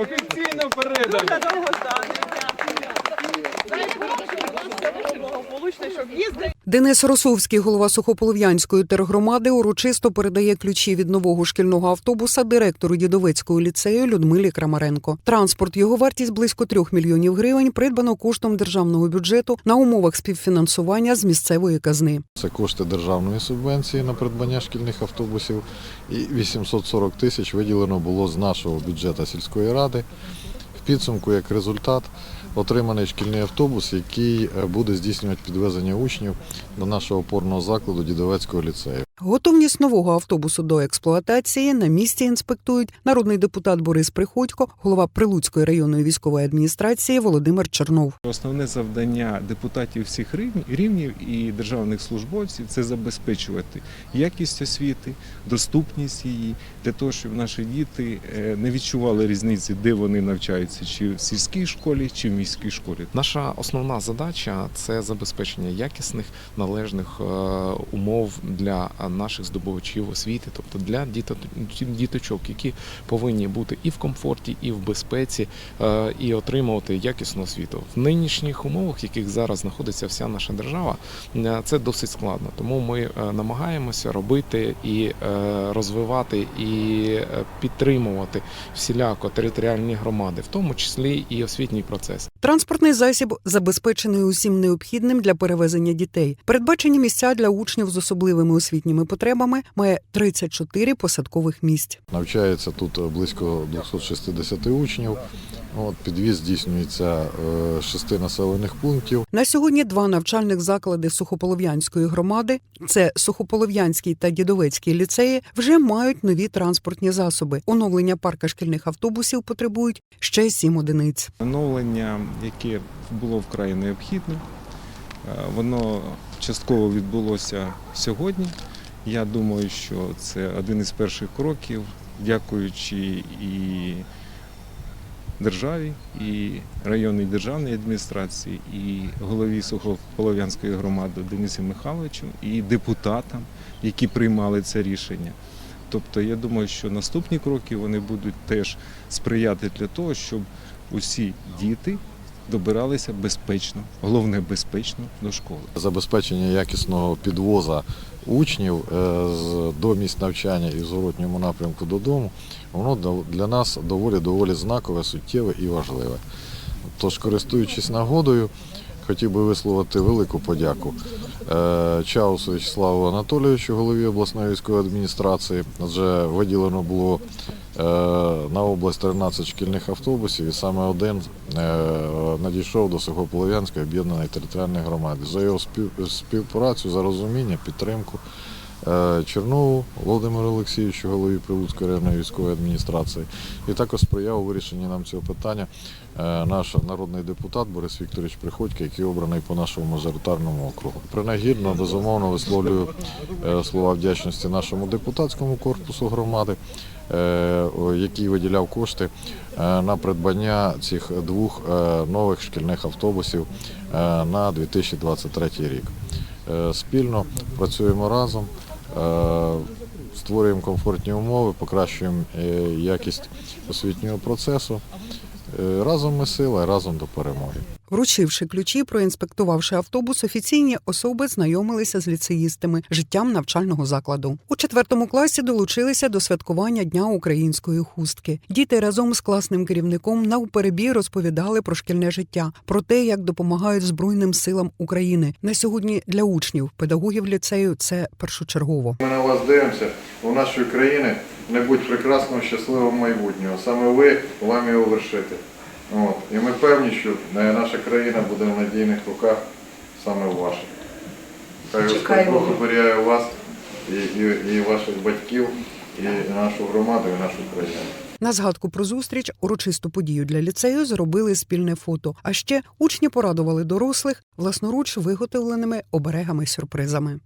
Офіційно передано. Дуже. Дай у вас все було благополучно, щоб їздили. Денис Росовський, голова Сухополов'янської тергромади, урочисто передає ключі від нового шкільного автобуса директору Дідовецького ліцею Людмилі Крамаренко. Транспорт його вартість близько трьох мільйонів гривень придбано коштом державного бюджету на умовах співфінансування з місцевої казни. Це кошти державної субвенції на придбання шкільних автобусів. І 840 тисяч виділено було з нашого бюджету сільської ради. В підсумку, як результат, отриманий шкільний автобус, який е, буде здійснювати підвезення учнів до нашого опорного закладу Дідовецького ліцею. Готовність нового автобусу до експлуатації на місці інспектують народний депутат Борис Приходько, голова Прилуцької районної військової адміністрації Володимир Чернов. Основне завдання депутатів всіх рівнів і державних службовців це забезпечувати якість освіти, доступність її для того, щоб наші діти е, не відчували різниці, де вони навчаються, чи в сільській школі, чи в міській школі. Наша основна задача це забезпечення якісних належних е, умов для наших здобувачів освіти, тобто для діто- діточок, які повинні бути і в комфорті, і в безпеці, е, і отримувати якісну освіту. В нинішніх умовах, в яких зараз знаходиться вся наша держава, е, це досить складно. Тому ми е, намагаємося робити і розвивати, і підтримувати всіляко територіальні громади, в тому числі і освітній процес. Транспортний засіб забезпечений усім необхідним для перевезення дітей. Передбачені місця для учнів з особливими освітніми потребами має 34 посадкових місць. Навчається тут е, близько 260 учнів. От, підвіз здійснюється е, шести населених пунктів. На сьогодні два навчальних заклади Сухополов'янської громади це Сухополов'янський та Дідовецький ліцеї вже мають нові транспортні засоби. Оновлення парка шкільних автобусів потребують ще сім одиниць. Оновлення, яке було вкрай необхідне, е, воно частково відбулося сьогодні. Я думаю, що це один із перших кроків, дякуючи і державі, і районній державній адміністрації, і голові Сухополов'янської громади Денису Михайловичу, і депутатам, які приймали це рішення. Тобто я думаю, що наступні кроки вони будуть теж сприяти для того, щоб усі діти добиралися безпечно, головне безпечно до школи. Забезпечення якісного підвоза учнів е, до місць навчання і в зворотньому напрямку додому, воно для нас доволі доволі знакове, суттєве і важливе. Тож, користуючись нагодою, хотів би висловити велику подяку е, Чаусу Вячеславу Анатолійовичу, голові обласної військової адміністрації. Адже виділено було е, на область 13 шкільних автобусів, і саме один е, надійшов до Сухополов'янської об'єднаної територіальної громади. За його співпрацю, за розуміння, підтримку. Е, Чернову Володимиру Олексійовичу, голові Прилуцької районної військової адміністрації, і також сприяв у вирішенні нам цього питання е, наш народний депутат Борис Вікторович Приходько, який обраний по нашому мажоритарному округу. Принагідно, безумовно, висловлюю е, слова вдячності нашому депутатському корпусу громади, який виділяв кошти на придбання цих двох нових шкільних автобусів на 2023 рік. Спільно працюємо разом. Е, Створюємо комфортні умови, покращуємо е, якість освітнього процесу. Е, Разом ми сила, разом до перемоги. Вручивши ключі, проінспектувавши автобус, офіційні особи знайомилися з ліцеїстами життям навчального закладу. У четвертому класі долучилися до святкування Дня української хустки. Діти разом з класним керівником навперебій розповідали про шкільне життя, про те, як допомагають Збройним силам України. На сьогодні для учнів, педагогів ліцею це першочергово. Ми на вас дивимося. У нашої країни не будь прекрасного, щасливого майбутнього. Саме ви вам його вершити. От. І ми певні, що наша країна буде в надійних руках саме в ваших. Хай Господь Бог оберігає вас і, і, і ваших батьків, і нашу громаду, і нашу країну. На згадку про зустріч урочисту подію для ліцею зробили спільне фото. А ще учні порадували дорослих власноруч виготовленими оберегами сюрпризами.